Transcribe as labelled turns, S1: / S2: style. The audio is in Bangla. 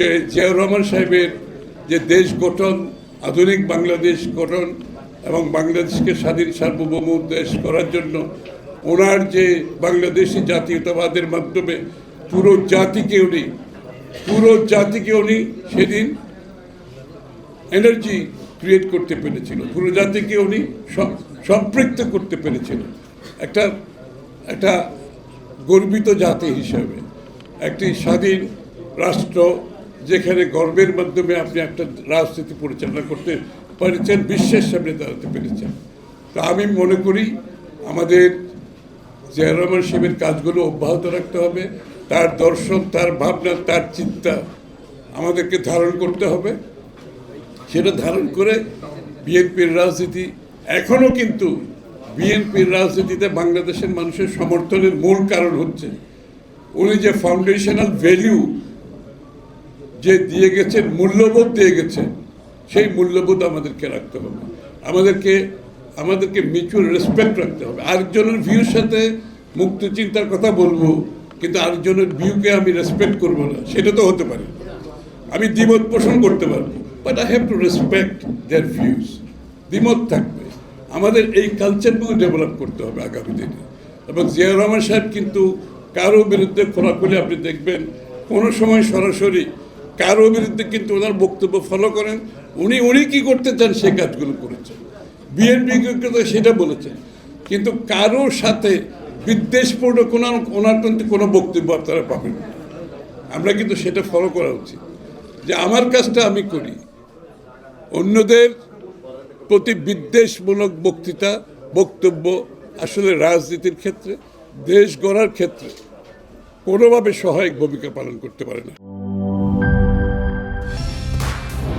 S1: যে জিয়াউর রহমান সাহেবের যে দেশ গঠন, আধুনিক বাংলাদেশ গঠন এবং বাংলাদেশকে স্বাধীন সার্বভৌম দেশ করার জন্য ওনার যে বাংলাদেশি জাতীয়তাবাদের মাধ্যমে পুরো জাতিকে উনি, পুরো জাতিকে উনি সেদিন এনার্জি ক্রিয়েট করতে পেরেছিল। পুরো জাতিকে উনি সম্পৃক্ত করতে পেরেছিল। একটা একটা গর্বিত জাতি হিসাবে। একটি স্বাধীন রাষ্ট্র যেখানে গর্বের মাধ্যমে আপনি একটা রাজনীতি পরিচালনা করতে পেরেছেন বিশ্বের সামনে দাঁড়াতে পেরেছেন। তা আমি মনে করি আমাদের জিয়া সাহেবের কাজগুলো অব্যাহত রাখতে হবে। তার দর্শন, তার ভাবনা, তার চিন্তা আমাদেরকে ধারণ করতে হবে। সেটা ধারণ করে বিএনপির রাজনীতি এখনও কিন্তু বিএনপির রাজনীতিতে বাংলাদেশের মানুষের সমর্থনের মূল কারণ হচ্ছে উনি যে ফাউন্ডেশনাল ভ্যালিউ যে দিয়ে গেছেন মূল্যবোধ দিয়ে গেছেন সেই মূল্যবোধ আমাদেরকে রাখতে হবে। আমাদেরকে আমাদেরকে মিউচুয়াল রেসপেক্ট রাখতে হবে। আরেকজনের ভিউর সাথে মুক্ত চিন্তার কথা বলব, কিন্তু আরেকজনের ভিউকে আমি রেসপেক্ট করব না। সেটা তো হতে পারে। আমি দ্বিমত পোষণ করতে পারব but I have to respect their views দ্বিমত থাকবে। আমাদের এই কালচারগুলো ডেভেলপ করতে হবে আগামী দিনে। এবং জিয়া রহমান সাহেব কিন্তু কারও বিরুদ্ধে খোলাখুলি আপনি দেখবেন, কোনো সময় সরাসরি কারও বিরুদ্ধে কিন্তু ওনার বক্তব্য ফলো করেন। উনি উনি কি করতে চান সেই কাজগুলো করেছেন। বিএনপি সেটা বলেছেন। কিন্তু কারোর সাথে বিদ্বেষপূর্ণ কোনো, ওনার কিন্তু কোনো বক্তব্য আপনারা পাবেন আমরা কিন্তু সেটা ফলো করা উচিত। যে আমার কাজটা আমি করি। অন্যদের প্রতি বিদ্বেষমূলক বক্তৃতা, বক্তব্য আসলে রাজনীতির ক্ষেত্রে, দেশ গড়ার ক্ষেত্রে কোনোভাবে সহায়ক ভূমিকা পালন করতে পারে না।